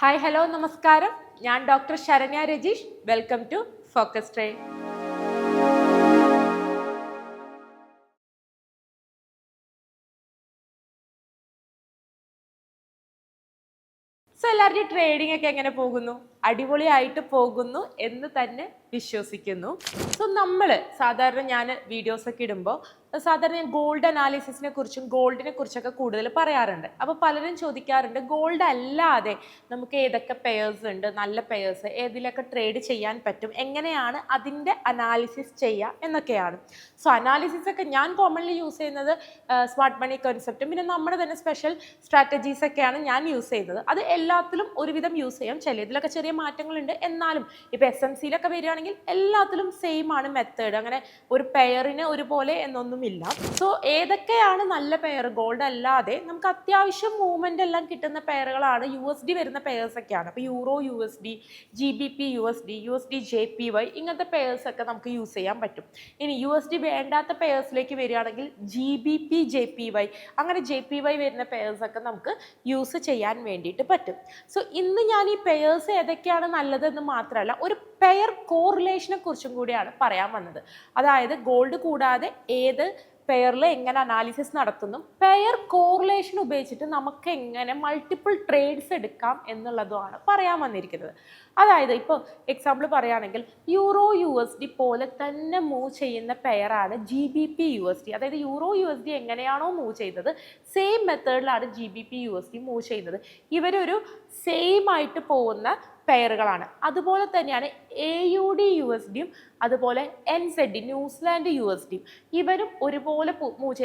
Hi hello നമസ്കാരം. ഞാൻ doctor Saranya Rajeesh. Welcome to focus train so എല്ലാവരുടെയും trading ഒക്കെ എങ്ങനെ പോകുന്നു? അടിപൊളിയായിട്ട് പോകുന്നു എന്ന് തന്നെ വിശ്വസിക്കുന്നു. സോ നമ്മൾ സാധാരണ ഞാൻ വീഡിയോസൊക്കെ ഇടുമ്പോൾ സാധാരണ ഞാൻ ഗോൾഡ് അനാലിസിസിനെ കുറിച്ചും ഗോൾഡിനെ കുറിച്ചൊക്കെ കൂടുതൽ പറയാറുണ്ട്. അപ്പോൾ പലരും ചോദിക്കാറുണ്ട് ഗോൾഡ് അല്ലാതെ നമുക്ക് ഏതൊക്കെ പെയേഴ്സ് ഉണ്ട് നല്ല പെയേഴ്സ് ഏതിലൊക്കെ ട്രേഡ് ചെയ്യാൻ പറ്റും എങ്ങനെയാണ് അതിന്റെ അനാലിസിസ് ചെയ്യുക എന്നൊക്കെയാണ്. സോ അനാലിസിസ് ഒക്കെ ഞാൻ കോമൺലി യൂസ് ചെയ്യുന്നത് സ്മാർട്ട് മണി കൺസെപ്റ്റും പിന്നെ നമ്മുടെ തന്നെ സ്പെഷ്യൽ സ്ട്രാറ്റജീസ് ഒക്കെയാണ് ഞാൻ യൂസ് ചെയ്യുന്നത് അത് എല്ലാത്തിലും ഒരുവിധം യൂസ് ചെയ്യാം. ചിലതിലൊക്കെ ചെറിയ മാറ്റങ്ങളുണ്ട് എന്നാലും ഇപ്പോൾ എസ് എം സിയിലൊക്കെ വരികയാണെങ്കിൽ എല്ലാത്തിലും സെയിം ആണ് മെത്തേഡ് അങ്ങനെ ഒരു പെയറിന് ഒരുപോലെ എന്നൊന്നുമില്ല സോ ഏതൊക്കെയാണ് നല്ല പെയർ ഗോൾഡ് അല്ലാതെ നമുക്ക് അത്യാവശ്യം മൂവ്മെന്റ് എല്ലാം കിട്ടുന്ന പെയറുകളാണ് യു എസ് ഡി വരുന്ന പെയർസ് ഒക്കെയാണ്. അപ്പോൾ euro U S D G B P U S D U S D J P Y ഇങ്ങനത്തെ പെയർസ് ഒക്കെ നമുക്ക് യൂസ് ചെയ്യാൻ പറ്റും. ഇനി യു എസ് ഡി വേണ്ടാത്ത പെയർസിലേക്ക് വരികയാണെങ്കിൽ G B P J P Y അങ്ങനെ ജെ പി വൈ വരുന്ന പെയർസ് ഒക്കെ നമുക്ക് യൂസ് ചെയ്യാൻ വേണ്ടിയിട്ട് പറ്റും. സോ ഇന്ന് ഞാൻ ഈ പെയർസ് ഏതൊക്കെയാണ് നല്ലതെന്ന് മാത്രമല്ല ഒരു പെയർ കോറിലേഷനെ കുറിച്ചും കൂടിയാണ് പറയാൻ വന്നത്. അതായത് ഗോൾഡ് കൂടാതെ ഏത് പെയറിൽ എങ്ങനെ അനാലിസിസ് നടത്തുന്നു? പെയർ കോറിലേഷൻ ഉപയോഗിച്ചിട്ട് നമുക്ക് എങ്ങനെ മൾട്ടിപ്പിൾ ട്രേഡ്സ് എടുക്കാം എന്നുള്ളതുമാണ് പറയാൻ വന്നിരിക്കുന്നത്. അതായത് ഇപ്പോൾ എക്സാമ്പിൾ പറയുകയാണെങ്കിൽ യൂറോ യു എസ് ഡി പോലെ തന്നെ മൂവ് ചെയ്യുന്ന പെയറാണ് G B P U S D അതായത് യൂറോ യു എസ് ഡി എങ്ങനെയാണോ മൂവ് ചെയ്തത് same മെത്തേഡിലാണ് G B P U S D move ചെയ്യുന്നത്. ഇവരൊരു സെയിം ആയിട്ട് പോകുന്ന പെയറുകളാണ് അതുപോലെ തന്നെയാണ് A U D U S ഡിയും അതുപോലെ N Z New Zealand U S ഡിയും ഇവരും ഒരുപോലെ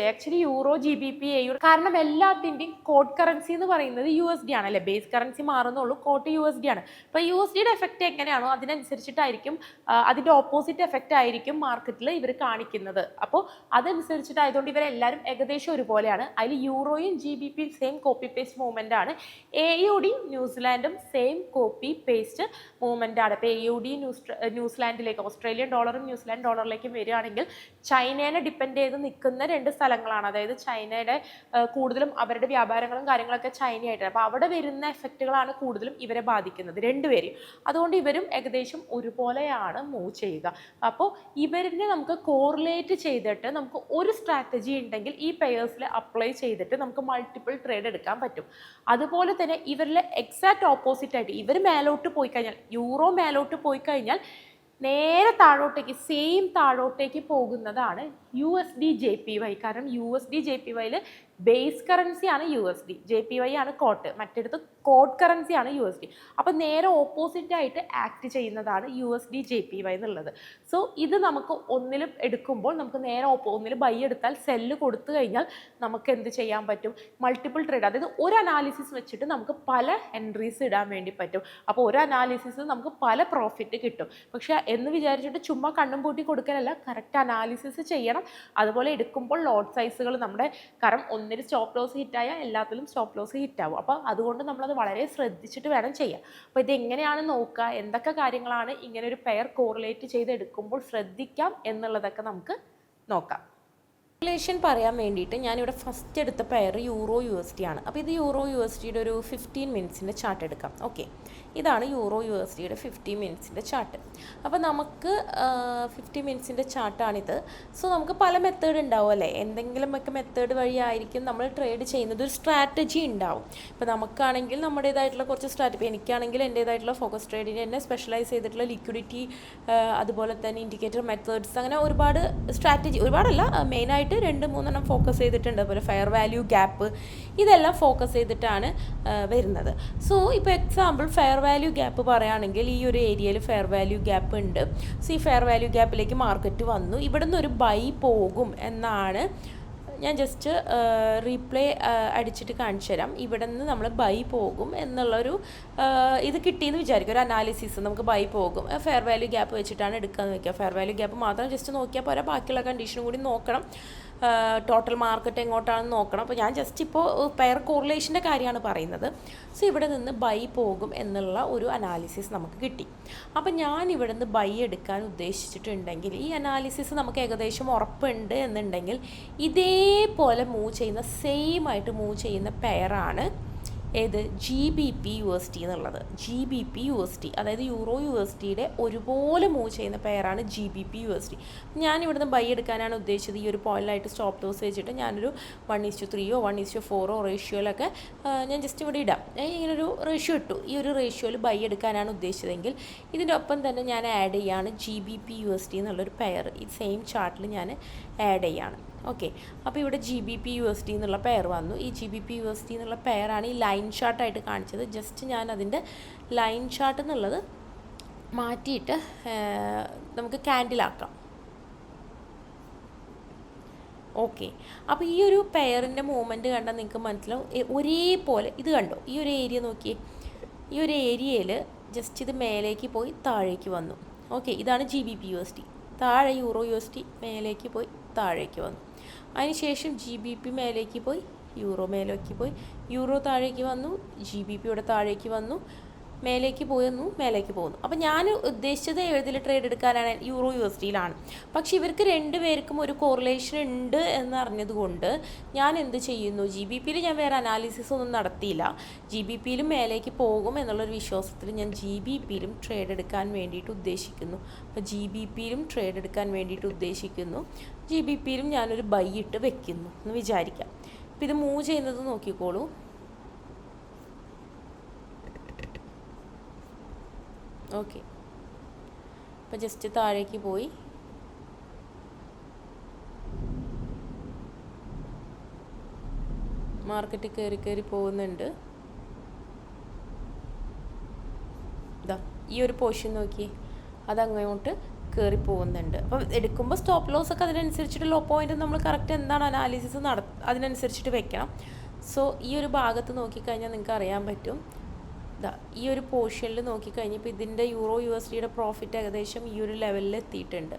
actually euro G B P A കാരണം എല്ലാത്തിന്റെയും കോട്ട് കറൻസി എന്ന് പറയുന്നത് യു എസ് ഡി ആണ് അല്ലേ ബേസ് കറൻസി മാറുന്നുള്ളൂ കോട്ട് യു എസ് ഡി ആണ്. അപ്പോൾ യു എസ് ഡിയുടെ എഫക്റ്റ് എങ്ങനെയാണോ അതിനനുസരിച്ചിട്ടായിരിക്കും അതിന്റെ ഓപ്പോസിറ്റ് എഫക്റ്റ് ആയിരിക്കും മാർക്കറ്റിൽ ഇവർ കാണിക്കുന്നത്. അപ്പോൾ അതനുസരിച്ചിട്ടായതുകൊണ്ട് ഇവരെല്ലാവരും ഏകദേശം ഒരുപോലെയാണ്. അതിൽ യൂറോയും ജി ബി പിയും സെയിം കോപ്പി പേസ്റ്റ് മൂവ്മെന്റ് ആണ്. എ യു ഡിയും ന്യൂസിലാൻഡും സെയിം കോപ്പി പേസ്റ്റ് മൂവ്മെന്റ് ആണ്. അപ്പോൾ എ യു ഡി ന്യൂസ് ന്യൂസിലാൻഡിലേക്ക് ഓസ്ട്രേലിയൻ ഡോളറും ന്യൂസിലാൻഡ് ഡോളറിലേക്കും വരികയാണെങ്കിൽ ചൈനേനെ ഡിപ്പെൻഡ് ചെയ്ത് നിൽക്കുന്ന രണ്ട് സ്ഥലങ്ങളാണ്. അതായത് ചൈനയുടെ കൂടുതലും അവരുടെ വ്യാപാരങ്ങളും കാര്യങ്ങളൊക്കെ ചൈനയായിട്ടാണ്. അപ്പോൾ അവിടെ വരുന്ന എഫക്റ്റുകളാണ് കൂടുതലും ഇവരെ ബാധിക്കുന്നത് രണ്ടുപേരെയും. അതുകൊണ്ട് ഇവരും ഏകദേശം ഒരുപോലെയാണ് മൂവ് ചെയ്യുക. അപ്പോൾ ഇവരിനെ നമുക്ക് കോറിലേറ്റ് ചെയ്തിട്ട് നമുക്ക് ഒരു സ്ട്രാറ്റജി ഉണ്ടെങ്കിൽ ഈ പെയേഴ്സിൽ അപ്ലൈ ചെയ്തിട്ട് നമുക്ക് മൾട്ടിപ്പിൾ ട്രേഡ് എടുക്കാൻ പറ്റും. അതുപോലെ തന്നെ ഇവരിലെ എക്സാക്ട് ഓപ്പോസിറ്റ് ആയിട്ട് ഇവർ മേലോട്ട് പോയി കഴിഞ്ഞാൽ യൂറോ മേലോട്ട് പോയി കഴിഞ്ഞാൽ നേരെ താഴോട്ടേക്ക് സെയിം താഴോട്ടേക്ക് പോകുന്നതാണ് U S D J P Y. കാരണം U S D J P വൈയിൽ base കറൻസിയാണ് U S D J P Y ആണ് കോട്ട് മറ്റെടുത്ത് കോട്ട് കറൻസിയാണ് യു എസ് ഡി അപ്പോൾ നേരെ ഓപ്പോസിറ്റ് ആയിട്ട് ആക്ട് ചെയ്യുന്നതാണ് U S D J P Y എന്നുള്ളത്. So ഇത് നമുക്ക് ഒന്നിൽ എടുക്കുമ്പോൾ നമുക്ക് നേരെ ഓപ്പോ ഒന്നിൽ ബൈ എടുത്താൽ സെല്ല് കൊടുത്തു കഴിഞ്ഞാൽ നമുക്ക് എന്ത് ചെയ്യാൻ പറ്റും? മൾട്ടിപ്പിൾ ട്രേഡ് അതായത് ഒരു അനാലിസിസ് വെച്ചിട്ട് നമുക്ക് പല എൻട്രീസ് ഇടാൻ വേണ്ടി പറ്റും. അപ്പോൾ ഒരു അനാലിസിസ് നമുക്ക് പല പ്രോഫിറ്റ് കിട്ടും. പക്ഷേ എന്ന് വിചാരിച്ചിട്ട് ചുമ്മാ കണ്ണും പൂട്ടി കൊടുക്കലല്ല. കറക്റ്റ് അനാലിസിസ് ചെയ്യണം. അതുപോലെ എടുക്കുമ്പോൾ ലോട്ട് സൈസുകൾ നമ്മുടെ കാരണം ഒന്നിൽ സ്റ്റോപ്പ് ലോസ് ഹിറ്റായാൽ എല്ലാത്തിലും സ്റ്റോപ്പ് ലോസ് ഹിറ്റാവും അപ്പോൾ അതുകൊണ്ട് നമ്മളത് വളരെ ശ്രദ്ധിച്ചിട്ട് വേണം ചെയ്യാൻ. അപ്പോൾ ഇതെങ്ങനെയാണ് നോക്കുക എന്തൊക്കെ കാര്യങ്ങളാണ് ഇങ്ങനെ ഒരു പെയർ കോറിലേറ്റ് ചെയ്തെടുക്കുമ്പോൾ ശ്രദ്ധിക്കാം എന്നുള്ളതൊക്കെ നമുക്ക് നോക്കാം. റിലേഷൻ പറയാൻ വേണ്ടിയിട്ട് ഞാനിവിടെ ഫസ്റ്റ് എടുത്ത pair euro U S D ആണ്. അപ്പോൾ ഇത് യൂറോ യു എസ് ഡിയുടെ ഒരു ഫിഫ്റ്റീൻ മിനിറ്റ്സിന്റെ ചാർട്ട് എടുക്കാം. ഓക്കെ ഇതാണ് യൂറോ യു എസ് ഡിയുടെ ഫിഫ്റ്റീൻ മിനിറ്റ്സിന്റെ ചാർട്ട് അപ്പോൾ നമുക്ക് ഫിഫ്റ്റി മിനിറ്റ്സിന്റെ ചാർട്ടാണിത് സോ നമുക്ക് പല മെത്തേഡ് ഉണ്ടാവും അല്ലേ? എന്തെങ്കിലുമൊക്കെ മെത്തേഡ് വഴിയായിരിക്കും നമ്മൾ ട്രേഡ് ചെയ്യുന്നത്. ഒരു സ്ട്രാറ്റജി ഉണ്ടാവും. ഇപ്പോൾ നമുക്കാണെങ്കിൽ നമ്മുടേതായിട്ടുള്ള കുറച്ച് സ്ട്രാറ്റജി എനിക്കാണെങ്കിൽ എന്റേതായിട്ടുള്ള ഫോക്കസ് ട്രേഡിന് തന്നെ സ്പെഷ്യലൈസ് ചെയ്തിട്ടുള്ള ലിക്വിഡിറ്റി അതുപോലെ തന്നെ ഇൻഡിക്കേറ്റർ മെത്തേഡ്സ് അങ്ങനെ ഒരുപാട് സ്ട്രാറ്റജി ഒരുപാടല്ല മെയിനായിട്ട് രണ്ട് മൂന്നെണ്ണം ഫോക്കസ് ചെയ്തിട്ടുണ്ട്. അതുപോലെ ഫെയർ വാല്യൂ ഗ്യാപ്പ് ഇതെല്ലാം ഫോക്കസ് ചെയ്തിട്ടാണ് വരുന്നത്. സോ ഇപ്പോൾ എക്സാമ്പിൾ ഫെയർ വാല്യൂ ഗ്യാപ്പ് പറയുകയാണെങ്കിൽ ഈ ഒരു ഏരിയയിൽ ഫെയർ വാല്യൂ ഗ്യാപ്പ് ഉണ്ട്. സോ ഈ ഫെയർ വാല്യൂ ഗ്യാപ്പിലേക്ക് മാർക്കറ്റ് വന്നു. ഇവിടുന്ന് ഒരു ബൈ പോകും എന്നാണ് ഞാൻ ജസ്റ്റ് റീപ്ലേ അടിച്ചിട്ട് കാണിച്ചു തരാം. ഇവിടെ നിന്ന് നമ്മൾ ബൈ പോകും എന്നുള്ളൊരു ഇത് കിട്ടിയെന്ന് വിചാരിക്കും. ഒരു അനാലിസിസ് നമുക്ക് ബൈ പോകും. ഫെയർ വാല്യൂ ഗ്യാപ്പ് വെച്ചിട്ടാണ് എടുക്കാന്ന് വെക്കുക. ഫെയർ വാല്യൂ ഗ്യാപ്പ് മാത്രം ജസ്റ്റ് നോക്കിയാൽ പോരാ. ബാക്കിയുള്ള കണ്ടീഷനും കൂടി നോക്കണം. ടോട്ടൽ മാർക്കറ്റ് എങ്ങോട്ടാണെന്ന് നോക്കണം. അപ്പോൾ ഞാൻ ജസ്റ്റ് ഇപ്പോൾ പെയർ കോറിലേഷന്റെ കാര്യമാണ് പറയുന്നത്. സോ ഇവിടെ നിന്ന് ബൈ പോകും എന്നുള്ള ഒരു അനാലിസിസ് നമുക്ക് കിട്ടി. അപ്പം ഞാൻ ഇവിടെ നിന്ന് ബൈ എടുക്കാൻ ഉദ്ദേശിച്ചിട്ടുണ്ടെങ്കിൽ ഈ അനാലിസിസ് നമുക്ക് ഏകദേശം ഉറപ്പുണ്ട് എന്നുണ്ടെങ്കിൽ ഇതേപോലെ മൂവ് ചെയ്യുന്ന സെയിം ആയിട്ട് മൂവ് ചെയ്യുന്ന പെയറാണ് ഏത്? G B P U S T എന്നുള്ളത്. G B P U S T അതായത് യൂറോ യു എസ് ടിയുടെ ഒരുപോലെ മൂവ് ചെയ്യുന്ന പെയറാണ് G B P U S T ഞാൻ ഇവിടുന്ന് ബൈ എടുക്കാനാണ് ഉദ്ദേശിച്ചത്. ഈ ഒരു പോയിന്റിലായിട്ട് സ്റ്റോപ്പ് ലോസ് വെച്ചിട്ട് ഞാനൊരു വൺ ഇസ്റ്റു ത്രീയോ വൺ ഇസ്റ്റു ഫോറോ റേഷ്യോയിലൊക്കെ ഞാൻ ജസ്റ്റ് ഇവിടെ ഇടാം. ഇങ്ങനൊരു റേഷ്യോ ഇട്ടു. ഈ ഒരു റേഷ്യോയിൽ ബൈ എടുക്കാനാണ് ഉദ്ദേശിച്ചതെങ്കിൽ ഇതിന്റെ ഒപ്പം തന്നെ ഞാൻ ആഡ് ചെയ്യാണ് G B P U S T എന്നുള്ളൊരു പെയർ ഈ സെയിം ചാർട്ടിൽ ഞാൻ ആഡ് ചെയ്യാണ്. ഓക്കെ അപ്പോൾ ഇവിടെ G B P U S D എന്നുള്ള പെയർ വന്നു. ഈ G B P U S D എന്നുള്ള പെയറാണ് ഈ ലൈൻ ഷാർട്ടായിട്ട് കാണിച്ചത്. ജസ്റ്റ് ഞാൻ അതിന്റെ ലൈൻ ഷാർട്ട് എന്നുള്ളത് മാറ്റിയിട്ട് നമുക്ക് ക്യാൻഡിലാക്കാം ഓക്കെ അപ്പോൾ ഈ ഒരു പെയറിന്റെ മൂവ്മെന്റ് കണ്ടാൽ നിങ്ങൾക്ക് മനസ്സിലാവും. ഒരേപോലെ ഇത് കണ്ടോ? ഈ ഒരു ഏരിയ നോക്കിയേ. ഈ ഒരു ഏരിയയിൽ ജസ്റ്റ് ഇത് മേലേക്ക് പോയി താഴേക്ക് വന്നു. ഓക്കെ ഇതാണ് G B P U S T താഴെ യൂറോ യു എസ് ടി മേലേക്ക് പോയി താഴേക്ക് വന്നു. അതിനുശേഷം ജി ബി പി മേലേക്ക് പോയി യൂറോ മേലേക്ക് പോയി. യൂറോ താഴേക്ക് വന്നു ജി ബി പി ഇവിടെ താഴേക്ക് വന്നു. മേലേക്ക് പോയെന്നു മേലേക്ക് പോകുന്നു അപ്പോൾ ഞാൻ ഉദ്ദേശിച്ചത് എഴുതിൽ ട്രേഡ് എടുക്കാനാണ് യൂറോ യു എസ് ഡിയിലാണ് പക്ഷേ ഇവർക്ക് രണ്ടുപേർക്കും ഒരു കോറിലേഷൻ ഉണ്ട് എന്നറിഞ്ഞതുകൊണ്ട് ഞാൻ എന്ത് ചെയ്യുന്നു? ജി ബി പിയിൽ ഞാൻ വേറെ അനാലിസിസ് ഒന്നും നടത്തിയില്ല. ജി ബി പിയിലും മേലേക്ക് പോകും എന്നുള്ളൊരു വിശ്വാസത്തിൽ ഞാൻ ജി ബി പിയിലും ട്രേഡ് എടുക്കാൻ വേണ്ടിയിട്ട് ഉദ്ദേശിക്കുന്നു. അപ്പോൾ ജി ബി പിയിലും ട്രേഡ് എടുക്കാൻ വേണ്ടിയിട്ട് ഉദ്ദേശിക്കുന്നു. ജി ബി പിയിലും ഞാനൊരു ബൈ ഇട്ട് വെക്കുന്നു എന്ന് വിചാരിക്കാം. അപ്പോൾ ഇത് മൂവ് ചെയ്യുന്നത് നോക്കിക്കോളൂ. ഓക്കെ അപ്പോൾ ജസ്റ്റ് താഴേക്ക് പോയി. മാർക്കറ്റിൽ കയറി കയറി പോകുന്നുണ്ട്. ഇതാ ഈ ഒരു പോർഷൻ നോക്കി അതങ്ങോട്ട് കയറി പോകുന്നുണ്ട്. അപ്പം എടുക്കുമ്പോൾ സ്റ്റോപ്പ് ലോസ് ഒക്കെ അതിനനുസരിച്ചിട്ട് ലോ പോയിന്റ് നമ്മൾ കറക്റ്റ് എന്താണ് അനാലിസിസ് നട അതിനനുസരിച്ചിട്ട് വെക്കണം. സോ ഈ ഒരു ഭാഗത്ത് നോക്കിക്കഴിഞ്ഞാൽ നിങ്ങൾക്ക് അറിയാൻ പറ്റും. ഈ ഒരു പോർഷനിൽ നോക്കിക്കഴിഞ്ഞപ്പോൾ ഇതിന്റെ യൂറോ യു എസ് ഡിയുടെ പ്രോഫിറ്റ് ഏകദേശം ഈ ഒരു ലെവലിൽ എത്തിയിട്ടുണ്ട്.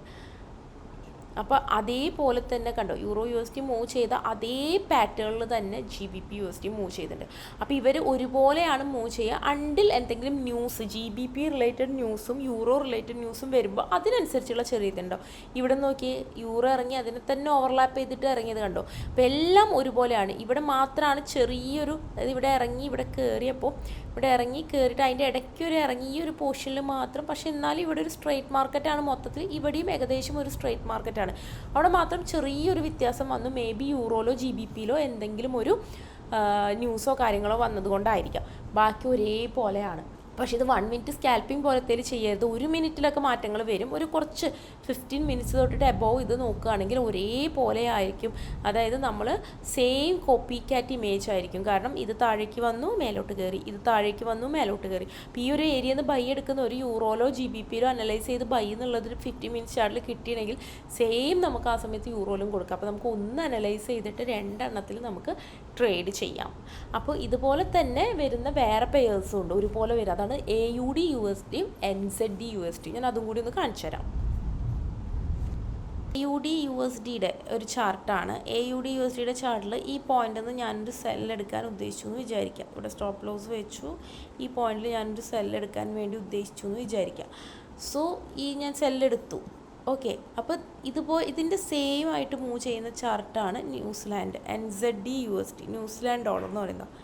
അപ്പോൾ അതേപോലെ തന്നെ കണ്ടോ euro U S D move ചെയ്ത അതേ പാറ്റേണിൽ തന്നെ G B P U S D move ചെയ്തിട്ടുണ്ട്. അപ്പോൾ ഇവർ ഒരുപോലെയാണ് മൂവ് ചെയ്യുക. അണ്ടിൽ എന്തെങ്കിലും news G B P related ന്യൂസും യൂറോ റിലേറ്റഡ് ന്യൂസും വരുമ്പോൾ അതിനനുസരിച്ചുള്ള ചെറിയ ഇതുണ്ടോ? ഇവിടെ നോക്കി യൂറോ ഇറങ്ങി അതിനെ തന്നെ ഓവർലാപ്പ് ചെയ്തിട്ട് ഇറങ്ങിയത് കണ്ടോ? അപ്പോൾ എല്ലാം ഒരുപോലെയാണ്. ഇവിടെ മാത്രമാണ് ചെറിയൊരു അതായത് ഇവിടെ ഇറങ്ങി ഇവിടെ കയറിയപ്പോൾ ഇവിടെ ഇറങ്ങി കയറിയിട്ട് അതിന്റെ ഇടയ്ക്ക് ഒരു ഇറങ്ങി ഈ ഒരു പോർഷനിൽ മാത്രം. പക്ഷേ എന്നാലും ഇവിടെ ഒരു സ്ട്രേറ്റ് മാർക്കറ്റാണ് മൊത്തത്തിൽ. ഇവിടെയും ഏകദേശം ഒരു സ്ട്രേറ്റ് മാർക്കറ്റാണ് അവിടെ മാത്രം ചെറിയൊരു വ്യത്യാസം വന്നു. മേ ബി യൂറോയിലോ ജി ബി പിയിലോ എന്തെങ്കിലും ഒരു ന്യൂസോ കാര്യങ്ങളോ വന്നതുകൊണ്ടായിരിക്കാം. ബാക്കി ഒരേപോലെയാണ്. പക്ഷേ ഇത് വൺ മിനിറ്റ് സ്കാൽപ്പിംഗ് പോലത്തേൽ ചെയ്യരുത്. ഒരു മിനിറ്റിലൊക്കെ മാറ്റങ്ങൾ വരും. ഒരു കുറച്ച് ഫിഫ്റ്റീൻ മിനിറ്റ്സ് തൊട്ടിട്ട് എബോവ് ഇത് നോക്കുകയാണെങ്കിൽ ഒരേപോലെ ആയിരിക്കും. അതായത് നമ്മൾ സെയിം കോപ്പി കാറ്റ് ഇമേജ് ആയിരിക്കും. കാരണം ഇത് താഴേക്ക് വന്നു മേലോട്ട് കയറി ഇത് താഴേക്ക് വന്നു മേലോട്ട് കയറി അപ്പോൾ ഈ ഒരു ഏരിയയിൽ നിന്ന് ബൈ എടുക്കുന്ന ഒരു യൂറോയിലോ ജി ബി പിയിലോ അനലൈസ് ചെയ്ത് ബൈ എന്നുള്ളത് ഒരു ഫിഫ്റ്റി മിനിറ്റ്സ് ചാർട്ടിൽ കിട്ടിയിട്ടുണ്ടെങ്കിൽ സെയിം നമുക്ക് ആ സമയത്ത് യൂറോയിലും കൊടുക്കാം. അപ്പോൾ നമുക്ക് ഒന്ന് അനലൈസ് ചെയ്തിട്ട് രണ്ടെണ്ണത്തിൽ നമുക്ക് ട്രേഡ് ചെയ്യാം. അപ്പോൾ ഇതുപോലെ തന്നെ വരുന്ന വേറെ പെയേഴ്സും ഉണ്ട്. ഒരുപോലെ വരും. അതാണ് A U D U S ഡിയും N Z D U S D ഞാൻ അതും കൂടി ഒന്ന് കാണിച്ചു തരാം. യു ഡി യു എസ് ഡിയുടെ ഒരു ചാർട്ടാണ് A U D U S ഡിയുടെ ചാർട്ടിൽ ഈ പോയിന്റിൽ നിന്ന് ഞാനൊരു സെൽ എടുക്കാൻ ഉദ്ദേശിച്ചു എന്ന് വിചാരിക്കാം. ഇവിടെ സ്റ്റോപ്പ് ലോസ് വെച്ചു. ഈ പോയിന്റിൽ ഞാനൊരു സെൽ എടുക്കാൻ വേണ്ടി ഉദ്ദേശിച്ചു എന്ന് വിചാരിക്കാം. സോ ഈ ഞാൻ സെല്ലെടുത്തു ഓക്കെ അപ്പോൾ ഇതുപോ ഇതിന്റെ സെയിം ആയിട്ട് മൂവ് ചെയ്യുന്ന ചാർട്ടാണ് New Zealand. N Z D U S D New Zealand dollar എന്ന് പറയുന്നത്.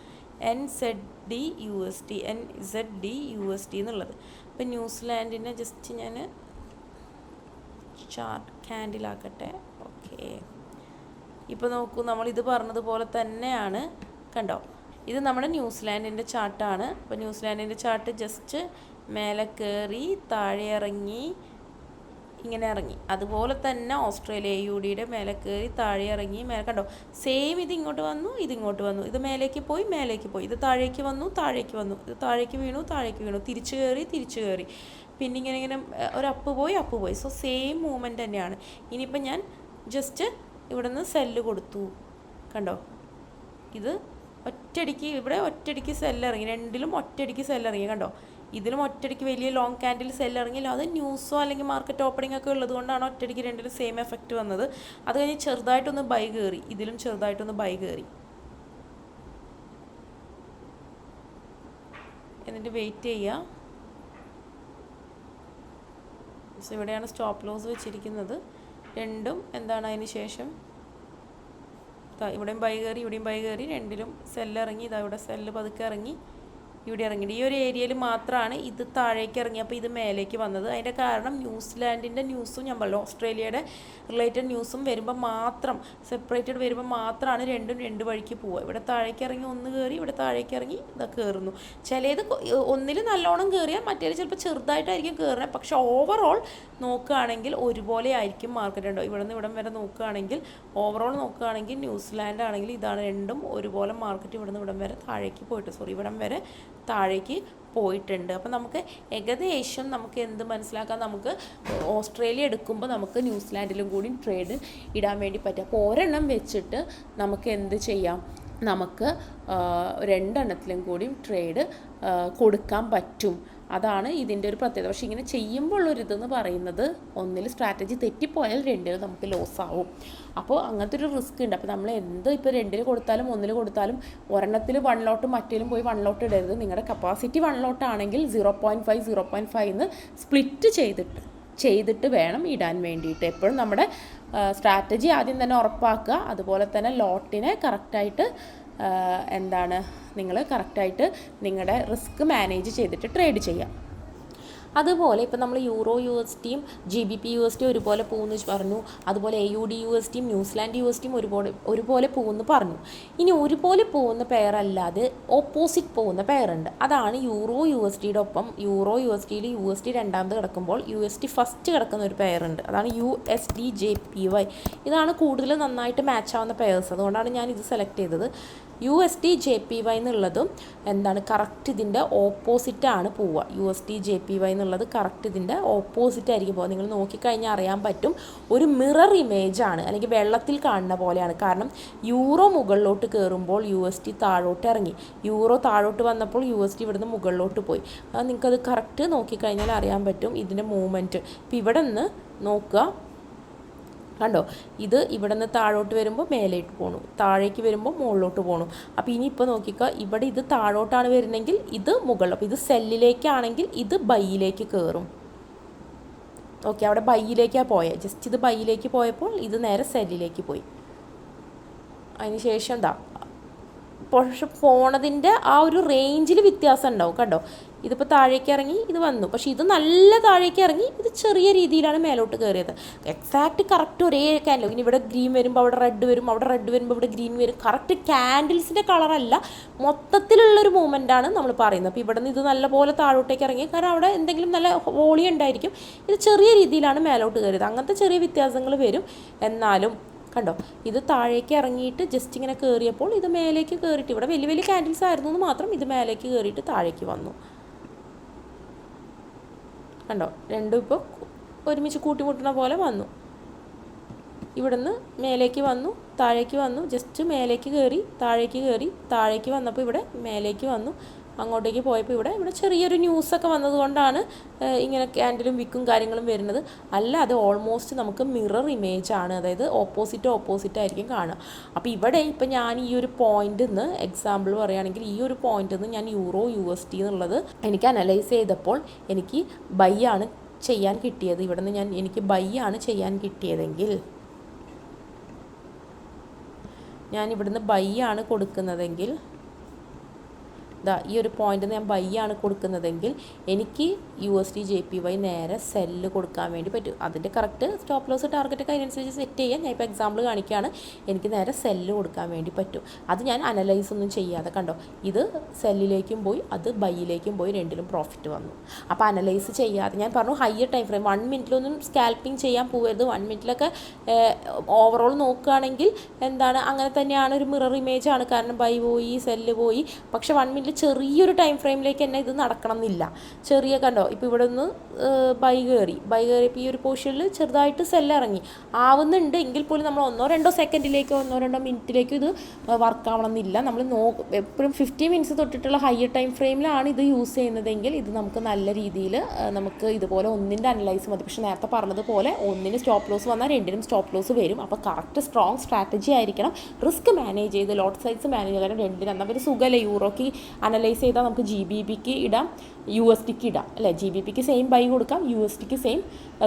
N Z D U S T N Z D U S T എന്നുള്ളത്. അപ്പം ന്യൂസിലാൻഡിനെ ജസ്റ്റ് ഞാൻ ചാർട്ട് ക്യാൻഡിലാക്കട്ടെ ഓക്കെ ഇപ്പോൾ നോക്കൂ നമ്മൾ ഇത് പറഞ്ഞതുപോലെ തന്നെയാണ്. കണ്ടോ? ഇത് നമ്മുടെ ന്യൂസിലാൻഡിന്റെ ചാർട്ടാണ് അപ്പോൾ ന്യൂസിലാൻഡിന്റെ ചാർട്ട് ജസ്റ്റ് മേലെ കയറി താഴെ ഇറങ്ങി ഇങ്ങനെ ഇറങ്ങി. അതുപോലെ തന്നെ ഓസ്ട്രേലിയ യു ഡിയുടെ മേലെ കയറി താഴെ ഇറങ്ങി മേലെ കണ്ടോ? സെയിം ഇത് ഇങ്ങോട്ട് വന്നു ഇത് ഇങ്ങോട്ട് വന്നു. ഇത് മേലേക്ക് പോയി മേലേക്ക് പോയി. ഇത് താഴേക്ക് വന്നു താഴേക്ക് വന്നു. ഇത് താഴേക്ക് വീണു താഴേക്ക് വീണു. തിരിച്ചു കയറി തിരിച്ചു കയറി. പിന്നെ ഇങ്ങനെ ഇങ്ങനെ ഒരു അപ്പ് പോയി അപ്പ് പോയി. സോ സെയിം മൂവ്മെന്റ് തന്നെയാണ്. ഇനിയിപ്പോൾ ഞാൻ ജസ്റ്റ് ഇവിടെ നിന്ന് സെല്ല് കൊടുത്തു. കണ്ടോ? ഇത് ഒറ്റയടിക്ക് ഇവിടെ ഒറ്റയടിക്ക് സെല്ലിറങ്ങി രണ്ടിലും ഒറ്റയടിക്ക് സെല്ലിറങ്ങി കണ്ടോ? ഇതിലും ഒറ്റയടിക്ക് വലിയ ലോങ് ക്യാൻഡിൽ സെല്ല് ഇറങ്ങിയില്ല. അത് ന്യൂസോ അല്ലെങ്കിൽ മാർക്കറ്റ് ഓപ്പണിംഗ് ഒക്കെ ഉള്ളത് കൊണ്ടാണ് ഒറ്റയടിക്ക് രണ്ടിലും സെയിം എഫക്റ്റ് വന്നത്. അത് കഴിഞ്ഞ് ചെറുതായിട്ടൊന്ന് ബൈ കയറി ഇതിലും ചെറുതായിട്ടൊന്ന് ബൈ കയറി എന്നിട്ട് വെയിറ്റ് ചെയ്യുക സോ ഇവിടെയാണ് സ്റ്റോപ്പ് ലോസ് വെച്ചിരിക്കുന്നത്. രണ്ടും എന്താണ് അതിന് ശേഷം? ഇവിടെയും ബൈ കയറി ഇവിടെയും ബൈ കയറി രണ്ടിലും സെല്ലിറങ്ങി ഇതാ ഇവിടെ സെല്ല് പതുക്കെ ഇറങ്ങി. ഇവിടെ ഇറങ്ങിയിട്ട്. ഈ ഒരു ഏരിയയിൽ മാത്രമാണ് ഇത് താഴേക്ക് ഇറങ്ങിയപ്പോൾ ഇത് മേലേക്ക് വന്നത്. അതിന്റെ കാരണം ന്യൂസിലാൻഡിന്റെ ന്യൂസും ഞാൻ പറഞ്ഞു ഓസ്ട്രേലിയയുടെ റിലേറ്റഡ് ന്യൂസും വരുമ്പോൾ മാത്രം സെപ്പറേറ്റഡ് വരുമ്പോൾ മാത്രമാണ് രണ്ടും രണ്ട് വഴിക്ക് പോവുക. ഇവിടെ താഴേക്ക് ഇറങ്ങി ഒന്ന് കയറി ഇവിടെ താഴേക്ക് ഇറങ്ങി ഇതാ കയറുന്നു. ചിലത് ഒന്നിൽ നല്ലോണം കയറിയാൽ മറ്റേത് ചിലപ്പോൾ ചെറുതായിട്ടായിരിക്കും കയറുന്നത്. പക്ഷേ ഓവറോൾ നോക്കുകയാണെങ്കിൽ ഒരുപോലെ ആയിരിക്കും മാർക്കറ്റ് ഉണ്ടോ ഇവിടെ നിന്ന് ഇവിടം വരെ നോക്കുകയാണെങ്കിൽ ഓവറോൾ നോക്കുകയാണെങ്കിൽ ന്യൂസിലാൻഡ് ആണെങ്കിൽ ഇതാണ് രണ്ടും ഒരുപോലെ മാർക്കറ്റ് ഇവിടെ നിന്ന് ഇവിടം വരെ താഴേക്ക് പോയിട്ട്. സോറി ഇവിടം വരെ താഴേക്ക് പോയിട്ടുണ്ട്. അപ്പോൾ നമുക്ക് ഏകദേശം നമുക്ക് എന്ത് മനസ്സിലാക്കാം? നമുക്ക് ഓസ്ട്രേലിയ എടുക്കുമ്പോൾ നമുക്ക് ന്യൂസിലാൻഡിലും കൂടി ട്രേഡ് ഇടാൻ വേണ്ടി പറ്റും. അപ്പോൾ ഒരെണ്ണം വെച്ചിട്ട് നമുക്ക് എന്ത് ചെയ്യാം? നമുക്ക് രണ്ടെണ്ണത്തിലും കൂടി ട്രേഡ് കൊടുക്കാൻ പറ്റും. അതാണ് ഇതിന്റെ ഒരു പ്രത്യേകത. പക്ഷേ ഇങ്ങനെ ചെയ്യുമ്പോൾ ഒരിതെന്ന് പറയുന്നത് ഒന്നിൽ സ്ട്രാറ്റജി തെറ്റിപ്പോയാൽ രണ്ടിൽ നമുക്ക് ലോസ് ആവും. അപ്പോൾ അങ്ങനത്തെ ഒരു റിസ്ക് ഉണ്ട്. അപ്പോൾ നമ്മൾ എന്ത് ഇപ്പോൾ രണ്ടിൽ കൊടുത്താലും ഒന്നിൽ കൊടുത്താലും ഒരെണ്ണത്തിൽ വൺ ലോട്ട് മറ്റേലും പോയി വൺ ലോട്ട് ഇടരുത്. നിങ്ങളുടെ കപ്പാസിറ്റി വൺ ലോട്ട് ആണെങ്കിൽ zero point five zero point five split ചെയ്തിട്ട് ചെയ്തിട്ട് വേണം ഇടാൻ വേണ്ടിയിട്ട്. എപ്പോഴും നമ്മുടെ സ്ട്രാറ്റജി ആദ്യം തന്നെ ഉറപ്പാക്കുക. അതുപോലെ തന്നെ ലോട്ടിനെ കറക്റ്റായിട്ട് എന്താണ് നിങ്ങൾ കറക്റ്റായിട്ട് നിങ്ങളുടെ റിസ്ക് മാനേജ് ചെയ്തിട്ട് ട്രേഡ് ചെയ്യാം അതുപോലെ ഇപ്പം നമ്മൾ യൂറോ യു എസ് ടിയും G B P U S T ഒരുപോലെ പോകുന്നു പറഞ്ഞു അതുപോലെ A U D U S ടിയും ന്യൂസിലാൻഡ് യു എസ് ടിയും ഒരുപോലെ ഒരുപോലെ പോകുന്ന പറഞ്ഞു. ഇനി ഒരുപോലെ പോകുന്ന പെയർ അല്ലാതെ ഓപ്പോസിറ്റ് പോകുന്ന പേരുണ്ട്. അതാണ് യൂറോ യു എസ് ടിയുടെ ഒപ്പം യൂറോ യു എസ് ടിയിൽ യു എസ് ടി രണ്ടാമത് കിടക്കുമ്പോൾ യു എസ് ടി ഫസ്റ്റ് കിടക്കുന്ന ഒരു പേരുണ്ട്. അതാണ് U S D J P Y. ഇതാണ് കൂടുതൽ നന്നായിട്ട് മാച്ച് ആവുന്ന പെയർസ് അതുകൊണ്ടാണ് ഞാൻ ഇത് സെലക്ട് ചെയ്തത്. U S T J P Y എന്നുള്ളതും എന്താണ് കറക്റ്റ് ഇതിന്റെ ഓപ്പോസിറ്റാണ് പോവുക. U S T J P Y എന്നുള്ളത് കറക്റ്റ് ഇതിന്റെ ഓപ്പോസിറ്റ് ആയിരിക്കും പോവുക. നിങ്ങൾ നോക്കിക്കഴിഞ്ഞാൽ അറിയാൻ പറ്റും ഒരു മിറർ ഇമേജ് ആണ് അല്ലെങ്കിൽ വെള്ളത്തിൽ കാണുന്ന പോലെയാണ്. കാരണം യൂറോ മുകളിലോട്ട് കയറുമ്പോൾ യു എസ് ടി താഴോട്ട് ഇറങ്ങി. യൂറോ താഴോട്ട് വന്നപ്പോൾ യു എസ് ടി ഇവിടുന്ന് മുകളിലോട്ട് പോയി. അത് നിങ്ങൾക്കത് കറക്റ്റ് നോക്കിക്കഴിഞ്ഞാൽ അറിയാൻ പറ്റും ഇതിന്റെ മൂവ്മെന്റ് ഇപ്പോൾ ഇവിടെ നിന്ന് നോക്കുക. കണ്ടോ? ഇത് ഇവിടെ നിന്ന് താഴോട്ട് വരുമ്പോൾ മേലേക്ക് പോണു. താഴേക്ക് വരുമ്പോൾ മുകളിലോട്ട് പോണു. അപ്പോൾ ഇനിയിപ്പോൾ നോക്കിക്കോ ഇവിടെ ഇത് താഴോട്ടാണ് വരുന്നെങ്കിൽ ഇത് മുകളിൽ അപ്പോൾ ഇത് സെല്ലിലേക്കാണെങ്കിൽ ഇത് ബൈയിലേക്ക് കയറും ഓക്കെ അവിടെ ബൈയിലേക്കാണ് പോയത് ജസ്റ്റ് ഇത് ബൈയിലേക്ക് പോയപ്പോൾ ഇത് നേരെ സെല്ലിലേക്ക് പോയി. അതിന് ശേഷം എന്താ? പക്ഷെ പോണതിന്റെ ആ ഒരു റേഞ്ചിൽ വ്യത്യാസം ഉണ്ടാവും കണ്ടോ? ഇതിപ്പോൾ താഴേക്ക് ഇറങ്ങി ഇത് വന്നു. പക്ഷെ ഇത് നല്ല താഴേക്ക് ഇറങ്ങി ഇത് ചെറിയ രീതിയിലാണ് മേലോട്ട് കയറിയത് എക്സാക്റ്റ് കറക്റ്റ് ഒരേ ക്യാൻഡിൽ ഇനി ഇവിടെ ഗ്രീൻ വരുമ്പോൾ അവിടെ റെഡ് വരും അവിടെ റെഡ് വരുമ്പോൾ ഇവിടെ ഗ്രീൻ വരും. കറക്റ്റ് ക്യാൻഡിൽസിന്റെ കളറല്ല മൊത്തത്തിലുള്ളൊരു മൂവ്മെന്റാണ് നമ്മൾ പറയുന്നത്. അപ്പോൾ ഇവിടെ നിന്ന് ഇത് നല്ലപോലെ താഴോട്ടേക്ക് ഇറങ്ങി കാരണം അവിടെ എന്തെങ്കിലും നല്ല വോളി ഉണ്ടായിരിക്കും. ഇത് ചെറിയ രീതിയിലാണ് മേലോട്ട് കയറിയത് അങ്ങനത്തെ ചെറിയ വ്യത്യാസങ്ങൾ വരും. എന്നാലും കണ്ടോ? ഇത് താഴേക്ക് ഇറങ്ങിയിട്ട് ജസ്റ്റ് ഇങ്ങനെ കയറിയപ്പോൾ ഇത് മേലേക്ക് കയറിയിട്ട് ഇവിടെ വലിയ വലിയ ക്യാൻഡിൽസ് ആയിരുന്നു എന്ന് മാത്രം ഇത് മേലേക്ക് കയറിയിട്ട് താഴേക്ക് വന്നു. കണ്ടോ? രണ്ടും ഇപ്പോൾ ഒരുമിച്ച് കൂട്ടിമുട്ടുന്ന പോലെ വന്നു. ഇവിടുന്ന് മേലേക്ക് വന്നു താഴേക്ക് വന്നു ജസ്റ്റ് മേലേക്ക് കയറി താഴേക്ക് കയറി താഴേക്ക് വന്നപ്പോൾ ഇവിടെ മേലേക്ക് വന്നു. അങ്ങോട്ടേക്ക് പോയപ്പോൾ ഇവിടെ ഇവിടെ ചെറിയൊരു ന്യൂസൊക്കെ വന്നതുകൊണ്ടാണ് ഇങ്ങനെ ക്യാൻഡിലും വിക്കും കാര്യങ്ങളും വരുന്നത്. അല്ല അത് ഓൾമോസ്റ്റ് നമുക്ക് മിറർ ഇമേജ് ആണ്. അതായത് ഓപ്പോസിറ്റ് ഓപ്പോസിറ്റ് ആയിരിക്കും കാണുക. അപ്പോൾ ഇവിടെ ഇപ്പം ഞാൻ ഈ ഒരു പോയിന്റിൽ നിന്ന് എക്സാമ്പിൾ പറയുകയാണെങ്കിൽ ഈ ഒരു പോയിന്റിൽ നിന്ന് ഞാൻ യൂറോ യു എസ് ടി എന്നുള്ളത് എനിക്ക് അനലൈസ് ചെയ്തപ്പോൾ എനിക്ക് ബൈ ആണ് ചെയ്യാൻ കിട്ടിയത്. ഇവിടെ നിന്ന് ഞാൻ എനിക്ക് ബൈ ആണ് ചെയ്യാൻ കിട്ടിയതെങ്കിൽ ഞാൻ ഇവിടുന്ന് ബൈ ആണ് കൊടുക്കുന്നതെങ്കിൽ ദാ ഈ ഒരു പോയിന്റ് ഞാൻ ബൈ ആണ് കൊടുക്കുന്നതെങ്കിൽ എനിക്ക് U S D J P Y നേരെ സെല്ല് കൊടുക്കാൻ വേണ്ടി പറ്റും. അതിന്റെ കറക്റ്റ് സ്റ്റോപ്പ് ലോസ് ടാർഗറ്റ് ഒക്കെ അതിനനുസരിച്ച് സെറ്റ് ചെയ്യാൻ ഞാൻ ഇപ്പോൾ എക്സാമ്പിൾ കാണിക്കുകയാണ്. എനിക്ക് നേരെ സെല്ല് കൊടുക്കാൻ വേണ്ടി പറ്റും. അത് ഞാൻ അനലൈസ് ഒന്നും ചെയ്യാതെ കണ്ടോ? ഇത് സെല്ലിലേക്കും പോയി അത് ബൈയിലേക്കും പോയി രണ്ടിലും പ്രോഫിറ്റ് വന്നു. അപ്പോൾ അനലൈസ് ചെയ്യാതെ ഞാൻ പറഞ്ഞു ഹയർ ടൈം ഫ്രെയിം വൺ മിനിറ്റിലൊന്നും സ്കാൽപ്പിംഗ് ചെയ്യാൻ പോകരുത് വൺ മിനിറ്റിലൊക്കെ ഓവറോൾ നോക്കുകയാണെങ്കിൽ എന്താണ്? അങ്ങനെ തന്നെയാണ് ഒരു മിറർ ഇമേജ് ആണ്. കാരണം ബൈ പോയി സെല്ല് പോയി. പക്ഷേ വൺ മിനിറ്റ് ചെറിയൊരു ടൈം ഫ്രെയിമിലേക്ക് തന്നെ ഇത് നടക്കണം എന്നില്ല ചെറിയ കണ്ടോ ഇപ്പോൾ ഇവിടെ നിന്ന് ബൈ കയറി. ബൈ കയറിയപ്പോൾ ഈ ഒരു പോർഷനിൽ ചെറുതായിട്ട് സെല്ലിറങ്ങി ആവുന്നുണ്ട് എങ്കിൽ പോലും നമ്മൾ ഒന്നോ രണ്ടോ സെക്കൻഡിലേക്കോ ഒന്നോ രണ്ടോ മിനിറ്റിലേക്കോ ഇത് വർക്ക് ആവണം എന്നില്ല നമ്മൾ നോ എപ്പോഴും ഫിഫ്റ്റി മിനിറ്റ്സ് തൊട്ടിട്ടുള്ള ഹയർ ടൈം ഫ്രെയിമിലാണ് ഇത് യൂസ് ചെയ്യുന്നതെങ്കിൽ ഇത് നമുക്ക് നല്ല രീതിയിൽ നമുക്ക് ഇതുപോലെ ഒന്നിന്റെ അനലൈസ് മതി. പക്ഷേ നേരത്തെ പറഞ്ഞതുപോലെ ഒന്നിന് സ്റ്റോപ്പ് ലോസ് വന്നാൽ രണ്ടിനും സ്റ്റോപ്പ് ലോസ് വരും. അപ്പോൾ കറക്റ്റ് സ്ട്രോങ് സ്ട്രാറ്റജി ആയിരിക്കണം. റിസ്ക് മാനേജ് ചെയ്ത് ലോട്ട് സൈസ് മാനേജ് ചെയ്യാൻ രണ്ടിനും എന്നാൽ ഒരു സുഖമല്ലേ യൂറോക്ക് അനലൈസ് ചെയ്താൽ നമുക്ക് ജി ബി പിക്ക് ഇടാം യു എസ് ടിക്ക് ഇടാം അല്ലേ? ജി ബി പിക്ക് സെയിം ബൈ കൊടുക്കാം യു എസ് ടിക്ക് സെയിം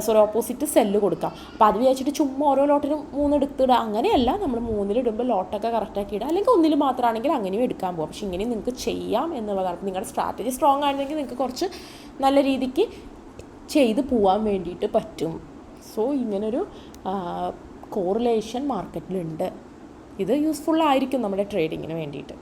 സോറി ഓപ്പോസിറ്റ് സെല്ല് കൊടുക്കാം. അപ്പോൾ അത് വിചാരിച്ചിട്ട് ചുമ്മാ ഓരോ ലോട്ടിനും മൂന്ന് എടുത്തിടുക അങ്ങനെയല്ല നമ്മൾ മൂന്നിലിടുമ്പോൾ ലോട്ടൊക്കെ കറക്റ്റാക്കി ഇടുക അല്ലെങ്കിൽ ഒന്നിൽ മാത്രമാണെങ്കിൽ അങ്ങനെയും എടുക്കാൻ പോകാം പക്ഷേ ഇങ്ങനെ നിങ്ങൾക്ക് ചെയ്യാം എന്നുള്ളതാണ്. നിങ്ങളുടെ സ്ട്രാറ്റജി സ്ട്രോങ് ആണെങ്കിൽ നിങ്ങൾക്ക് കുറച്ച് നല്ല രീതിക്ക് ചെയ്ത് പോകാൻ വേണ്ടിയിട്ട് പറ്റും. സോ ഇങ്ങനൊരു കോറിലേഷൻ മാർക്കറ്റിലുണ്ട് ഇത് യൂസ്ഫുൾ ആയിരിക്കും നമ്മുടെ ട്രേഡിങ്ങിന് വേണ്ടിയിട്ട്.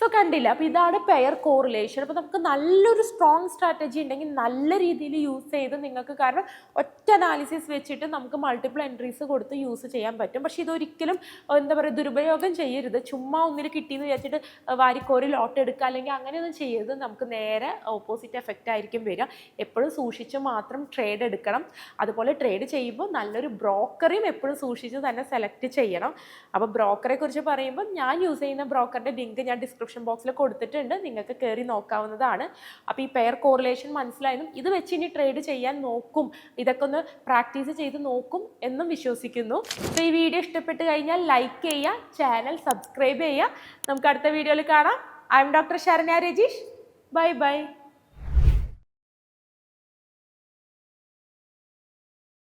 സോ കണ്ടില്ല? അപ്പോൾ ഇതാണ് പെയർ കോറിലേഷൻ അപ്പോൾ നമുക്ക് നല്ലൊരു സ്ട്രോങ് സ്ട്രാറ്റജി ഉണ്ടെങ്കിൽ നല്ല രീതിയിൽ യൂസ് ചെയ്ത് നിങ്ങൾക്ക് കാരണം ഒറ്റ അനാലിസിസ് വെച്ചിട്ട് നമുക്ക് മൾട്ടിപ്പിൾ എൻട്രീസ് കൊടുത്ത് യൂസ് ചെയ്യാൻ പറ്റും. പക്ഷേ ഇതൊരിക്കലും എന്താ പറയുക ദുരുപയോഗം ചെയ്യരുത്. ചുമ്മാ ഒന്നിൽ കിട്ടിയെന്ന് വിചാരിച്ചിട്ട് വാരിക്കോറി ലോട്ട് എടുക്കുക അല്ലെങ്കിൽ അങ്ങനെയൊന്നും ചെയ്യരുത്. നമുക്ക് നേരെ ഓപ്പോസിറ്റ് എഫക്റ്റ് ആയിരിക്കും വരിക. എപ്പോഴും സൂക്ഷിച്ച് മാത്രം ട്രേഡ് എടുക്കണം. അതുപോലെ ട്രേഡ് ചെയ്യുമ്പോൾ നല്ലൊരു ബ്രോക്കറെയും എപ്പോഴും സൂക്ഷിച്ച് തന്നെ സെലക്ട് ചെയ്യണം. അപ്പോൾ ബ്രോക്കറെ കുറിച്ച് പറയുമ്പോൾ ഞാൻ യൂസ് ചെയ്യുന്ന ബ്രോക്കറിന്റെ ലിങ്ക് ഞാൻ ഡിസ്ക്രിപ്ഷൻ ബോക്സിൽ കൊടുത്തിട്ടുണ്ട്. നിങ്ങൾക്ക് കയറി നോക്കാവുന്നതാണ്. അപ്പോൾ ഈ പെയർ കോറിലേഷൻ മനസ്സിലായതും ഇത് വെച്ച് ഇനി ട്രേഡ് ചെയ്യാൻ നോക്കും. ഇതൊക്കെ ഒന്ന് പ്രാക്ടീസ് ചെയ്ത് നോക്കും എന്നും വിശ്വസിക്കുന്നു. അപ്പോൾ ഈ വീഡിയോ ഇഷ്ടപ്പെട്ട് കഴിഞ്ഞാൽ ലൈക്ക് ചെയ്യുക ചാനൽ സബ്സ്ക്രൈബ് ചെയ്യുക. നമുക്ക് അടുത്ത വീഡിയോയിൽ കാണാം. I'm doctor Saranya Rajeesh. Bye bye